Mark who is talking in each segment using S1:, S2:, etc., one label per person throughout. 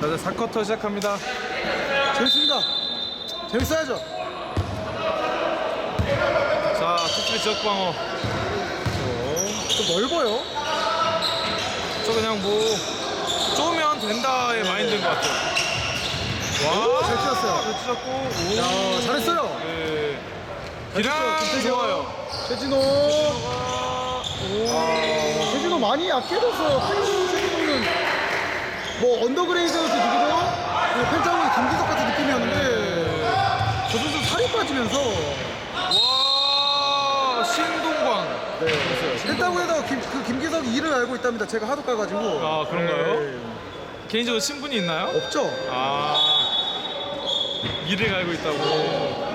S1: 자, 이제 4쿼터 시작합니다.
S2: 재밌습니다. 재밌어야죠.
S1: 자, 투수리 지역 방어.
S2: 좀 넓어요.
S1: 저 그냥 뭐 쪼면 된다의 마인드인 것 같아요. 와,
S2: 잘 찢었어요.
S1: 잘 찢었고, 오,
S2: 야, 잘했어요.
S1: 네. 기량
S2: 김태경.
S1: 좋아요.
S2: 최진호.
S1: 아, 오,
S2: 최진호 많이. 최진호는 뭐 언더그레이드였을 때 누구죠? 그 펜타곤의 김기석 같은 느낌이었는데 저 선수 살이 빠지면서
S1: 와, 신동광.
S2: 네. 펜타곤에다가 김, 그 김기석이 이를 알고 있답니다. 제가 하도 까가지고.
S1: 아, 그런가요?
S2: 네.
S1: 개인적으로 친분이 있나요?
S2: 없죠?
S1: 아, 미를 알고 있다고.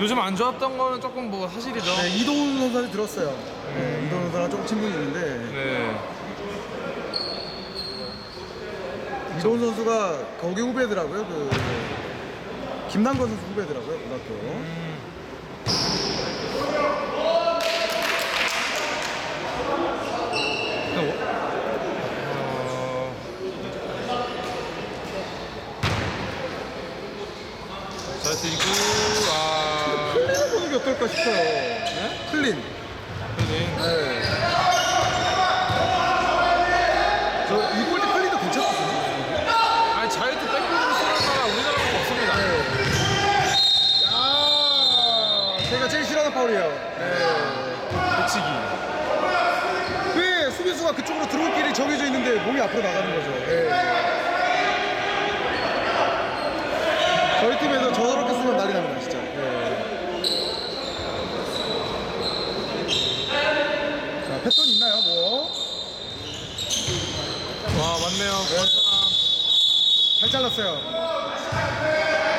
S1: 요즘 안 좋았던 거는 조금 뭐 사실이죠.
S2: 네, 이도훈 선수한테 들었어요. 네, 이도훈 선수랑 조금 친분이 있는데
S1: 네.
S2: 이도훈 선수가 거기 후배더라고요. 그 김남건 선수 후배더라고요. 고등학교.
S1: 근데 어, 어... 잘아
S2: 클린을 보는 게 어떨까 싶어요.
S1: 네?
S2: 클린.
S1: 클린
S2: 네. 저 이볼 때 클린도 괜찮거든요.
S1: 아니 자유투 백보드로 쓰는 사람 우리나라밖에 없습니다
S2: 야, 제가 제일 싫어하는 파울이에요. 네.
S1: 배치기
S2: 왜 수비수가 그쪽으로 들어올 길이 정해져 있는데 몸이 앞으로 나가는 거죠. 네. 저희 팀에서 저렇게 쓰면 난리 납니다, 진짜. 네. 자, 패턴 있나요, 뭐?
S1: 와 맞네요 사람
S2: 잘 잘랐어요.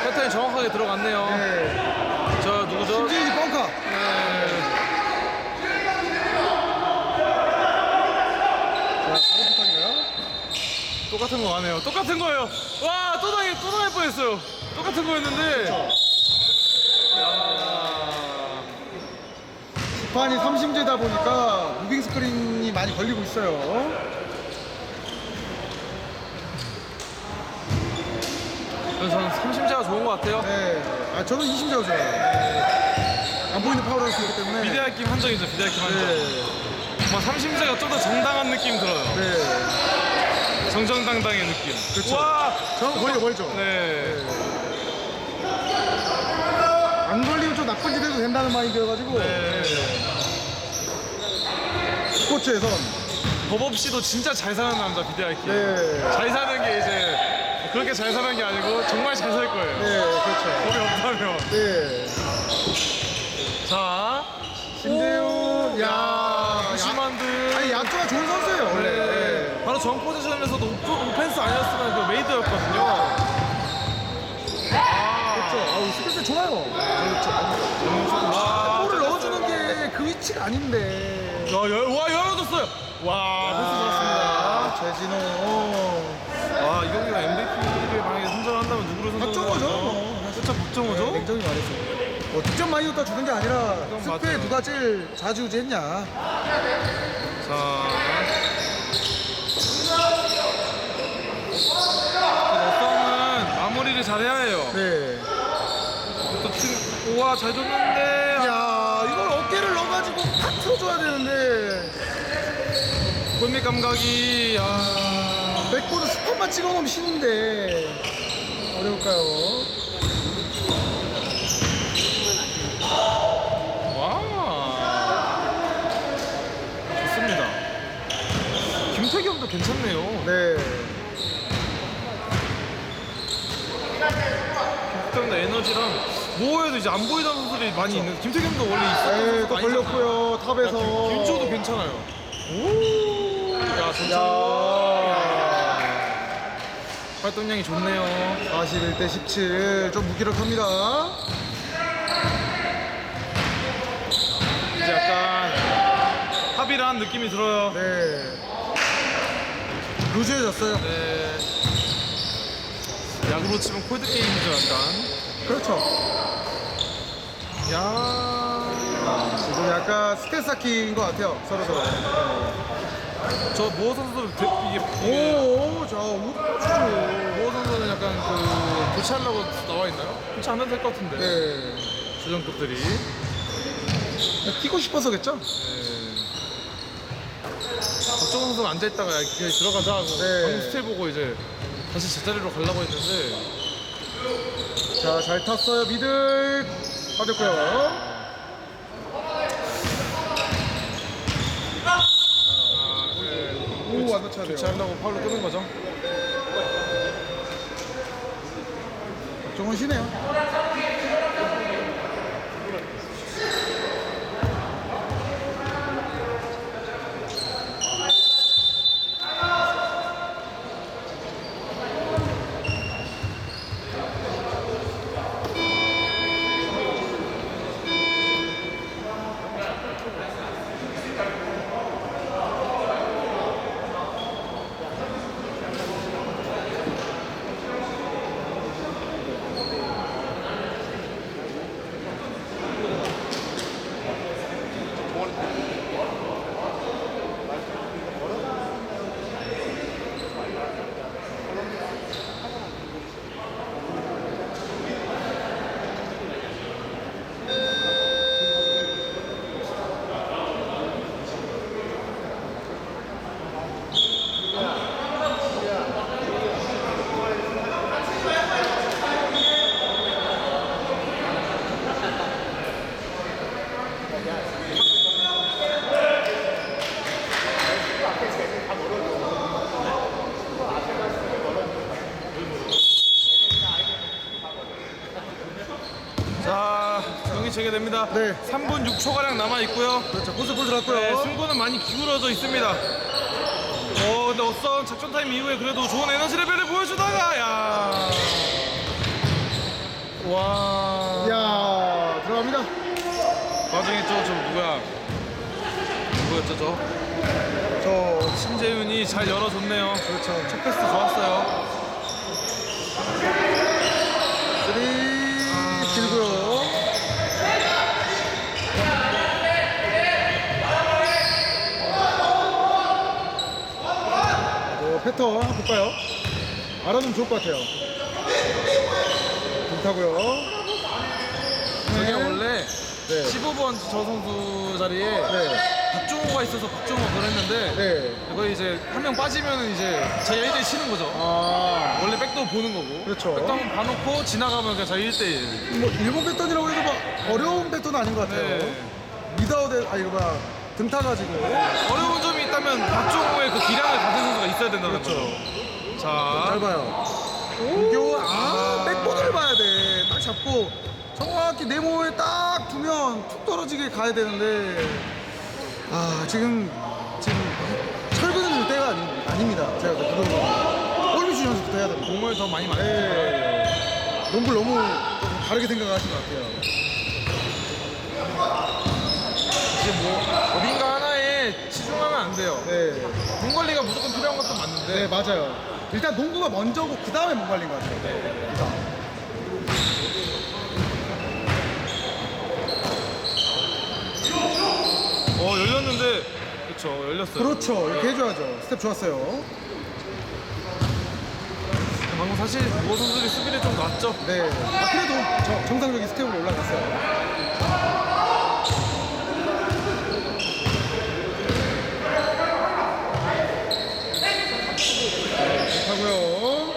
S1: 패턴이 정확하게 들어갔네요
S2: 네.
S1: 저 누구죠?
S2: 김지인이 뻥카.
S1: 네.
S2: 자, 바로 패턴인가요?
S1: 똑같은 거 하네요 똑같은 거예요 와 또 당해 또 당할 뻔했어요 똑같은 거였는데 야
S2: 판이 3심제다 보니까 무빙 스크린이 많이 걸리고 있어요.
S1: 그래서 저는 삼심자가 좋은 것 같아요
S2: 네. 아, 저는 2심제가 좋아요. 안 보이는 파울을 쓰기 때문에.
S1: 비대할 김 한정이죠 비대할 김 한정
S2: 네.
S1: 뭐 삼심자가 좀 더 정당한 느낌 들어요
S2: 네.
S1: 정정당당의 느낌
S2: 그쵸. 와저 걸려 걸죠.
S1: 네.
S2: 안 걸리면 좀 나쁜 짓 해도 된다는 마인드여가지고.
S1: 네.
S2: 스포츠에선.
S1: 법 없이도 진짜 잘 사는 남자 비대할 김
S2: 네.
S1: 잘 사는 게 이제 그렇게 잘 사는 게 아니고 정말 잘 살 거예요
S2: 네, 그렇죠.
S1: 법이 없다면
S2: 네.
S1: 자
S2: 신대훈, 야. 야.
S1: 무심한들
S2: 아니, 약조가 좋은 선수예요, 원래.
S1: 정 포지션에서도 오프, 오펜스 아니었으면 그 메이드였거든요 아,
S2: 그렇죠. 아우, 스ペ스 좋아요. 그렇죠.
S1: 와,
S2: 골을 넣어주는 게 그 위치가 아닌데.
S1: 야, 열, 와 열어줬어요 와 패스
S2: 아,
S1: 좋았습니다
S2: 최진호.
S1: 와 이경기가 MVP를 만약에 선정한다면 누구를
S2: 박정호죠,
S1: 선정하죠?
S2: 뭐.
S1: 그렇죠 박정호죠?
S2: 네, 냉정히 말해서. 뭐 득점 많이 넣다 주는 게 아니라 스페
S1: 맞아요.
S2: 누가 제일 자주우지했냐.
S1: 자. 어썸은 마무리를 잘해야 해요.
S2: 네.
S1: 또 팀, 우와, 잘 줬는데.
S2: 야, 이걸 어깨를 넣어가지고 팍 틀어줘야 되는데.
S1: 골밑 감각이, 아.
S2: 백보드 스톱만 찍어놓으면 신인데. 어려울까요?
S1: 와. 좋습니다. 김태경도 괜찮네요.
S2: 네.
S1: 김태경도 에너지랑 뭐해도 이제 안 보이던 선수들이 많이 있는. 김태경도 원래 있었던 선수
S2: 네, 또 걸렸고요. 탑에서.
S1: 김초도 괜찮아요. 오. 야, 전체
S2: 야.
S1: 활동량이 좋네요.
S2: 41대 17. 좀 무기력합니다.
S1: 이제 약간 합의란 느낌이 들어요.
S2: 네. 루즈해졌어요.
S1: 네. 야구로 치면 콜드 게임이죠, 약간.
S2: 그렇죠.
S1: 야.
S2: 지금 약간 스탯 쌓기인 것 같아요. 서로 서로.
S1: 저 모어 선수도 되- 이게, 이게
S2: 오, 자, 우주.
S1: 모어 그 교체하려고 나와 있나요? 교체 안 해도 될 것 같은데.
S2: 네.
S1: 주전급들이.
S2: 뛰고 싶어서겠죠?
S1: 박 정호 선수는 앉아있다가 야, 그냥 들어가자 하고
S2: 네.
S1: 방금 스틸 보고 이제 다시 제자리로 가려고 했는데
S2: 자, 잘 탔어요. 미들 빠졌고요.
S1: 아, 네.
S2: 오, 안 다쳐야 돼요.
S1: 교체하려고 파울로 끄는 거죠.
S2: 정원 쉬네요.
S1: 자, 경기 재개됩니다.
S2: 네.
S1: 3분 6초가량 남아있고요.
S2: 그렇죠. 볼
S1: 네. 승부는 많이 기울어져 있습니다. 어, 근데 어썸 작전 타임 이후에 그래도 좋은 에너지 레벨을 보여주다가, 야. 와.
S2: 야 들어갑니다.
S1: 나중에 저, 저 누구야? 누구였죠, 저?
S2: 저
S1: 신재윤이 잘 열어줬네요.
S2: 그렇죠.
S1: 첫 패스 좋았어요.
S2: 쓰리 길고요. 어, 패턴 한번 볼까요? 알아두면 좋을 것 같아요. 좋다고요.
S1: 저게
S2: 네.
S1: 원래
S2: 네.
S1: 15번 저 선수 자리에
S2: 네.
S1: 박종호가 있어서 박종호가 그랬는데
S2: 네.
S1: 거의 이제 한 명 빠지면 이제 자기 1대1 치는 거죠.
S2: 아,
S1: 원래 백도 보는 거고.
S2: 그렇죠.
S1: 백도 한번 봐놓고 지나가면 그냥 자기 1대1.
S2: 뭐 일본 패턴이라고 해도 막 어려운 패턴은 아닌 것 같아요.
S1: 네.
S2: 미다우드 아 이거 뭐야 등 타가지고
S1: 어려운 점이 있다면 박종호의 그 기량을 가진 선수가 있어야 된다는
S2: 그렇죠.
S1: 거죠. 자,
S2: 잘 봐요. 이거 아 백보드를 봐야 돼. 딱 잡고 정확히 내 몸에 딱 두면 툭 떨어지게 가야 되는데 아 지금 지금 철근을 때가 아니, 아닙니다. 제가 그거 골미슈 연습부터 해야 됩니다.
S1: 공을 더 많이 맞는
S2: 네. 농구를 너무 좀 다르게 생각하시는 것 같아요.
S1: 이제 뭐 치중하면 안 돼요.
S2: 네,
S1: 몸 관리가 무조건 필요한 것도 맞는데
S2: 네 맞아요. 일단 농구가 먼저고 그 다음에 몸 관리인 것 같아요. 일단.
S1: 어 열렸는데 그렇죠 열렸어요.
S2: 그렇죠. 이렇게 해줘야죠. 스텝 좋았어요.
S1: 방금 사실 모 선수들이 수비를 좀 놨죠.
S2: 네. 아, 그래도 저, 정상적인 스텝으로 올라갔어요. 하고요.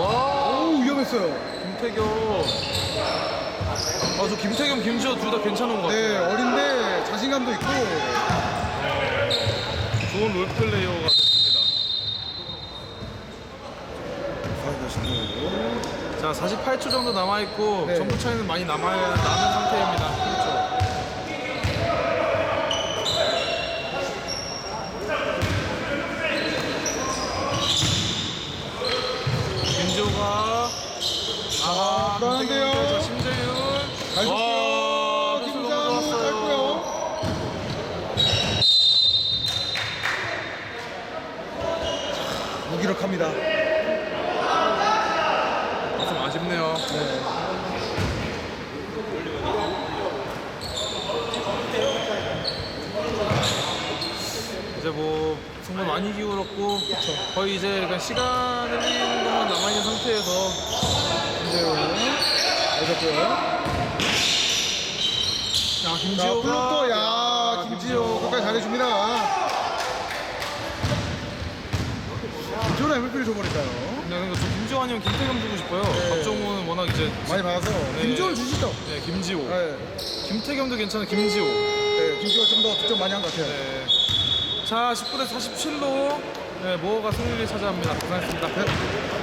S1: 와
S2: 오, 위험했어요.
S1: 김태경. 아저 김태경 김지호 둘 다 괜찮은 것
S2: 네,
S1: 같아요.
S2: 어린데 자신감도 있고.
S1: 좋은 롤 플레이어가 됐습니다. 자 48초 정도 남아 있고
S2: 네.
S1: 점수 차이는 많이 남아 나는 상태입니다.
S2: 그렇죠.
S1: 김지호가 아
S2: 불안한데요?
S1: 김태경 자, 심재윤
S2: 잘
S1: 와,
S2: 줬고요.
S1: 패스
S2: 김상
S1: 너무 좋았어요.
S2: 짧고요. 무기력합니다.
S1: 좀 아쉽네요. 이제 뭐 정말 많이 기울었고 거의 이제 그냥 시간 흘리는 것만 남아있는 상태에서
S2: 좋았고요.
S1: 자,
S2: 자,
S1: 김지호가
S2: 블록도 야, 김지호 끝까지 잘해줍니다. 김지호는 MVP를 줘버릴까요?
S1: 네, 그러니까 저 김지호 아니면 김태경 주고 싶어요.
S2: 네.
S1: 박정우는 워낙 이제
S2: 많이 받아서 김지호를 주시죠.
S1: 네, 김지호.
S2: 네,
S1: 김태경도 괜찮은 김지호.
S2: 네, 김지호가 좀 더 득점 많이 한 것 같아요.
S1: 네. 자, 19대 47로 네, 모어가 승리를 차지합니다. 고생했습니다.
S2: 네.